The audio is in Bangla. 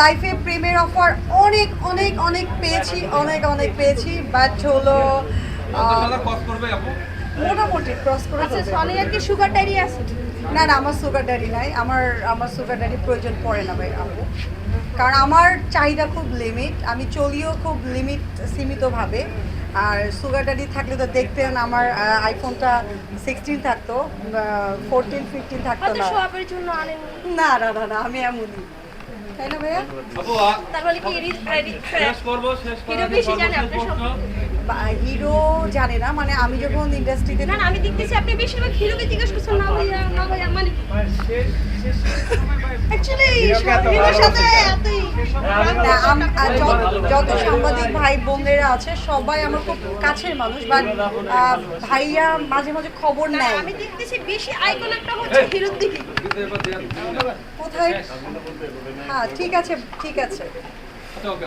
লাইফে প্রেমের অফার অনেক অনেক অনেক পেয়েছি অনেক অনেক পেয়েছি। বাট হলো মোটামুটি ক্রস করে আচ্ছা। কি সুগার ডায়েরি আছে? না না আমার সুগার ড্যাডি নাই। আমার আমার সুগার ড্যাডি প্রয়োজন পড়ে না ভাই আপু। কারণ আমার চাহিদা খুব লিমিট আমি চলিও খুব লিমিট সীমিতভাবে। আর সুগার ড্যাডি থাকলে তো দেখতেন আমার আইফোনটা সিক্সটিন থাকতো ফোরটিন ফিফটিন থাকতো আনেন না না না না আমি এমনই। হিরো বেশি জানে না মানে আমি যখন ইন্ডাস্ট্রিতে না আমি দেখতেছি আপনি বেশিরভাগ হিরোকে জিজ্ঞেস করছেন না ভাইয়া না ভাইয়া মানে অ্যাকচুয়ালি হিরোর সাথে আ, যত- যত সাংবাদিক ভাই বোনেরা আছে সবাই আমার খুব কাছের মানুষ বাট ভাইয়া মাঝে মাঝে খবর নেয়। আমি দেখতেছি বেশি আইকন একটা হচ্ছে হিরোর দিকে। কোথায়? হ্যাঁ ঠিক আছে ঠিক আছে। আচ্ছা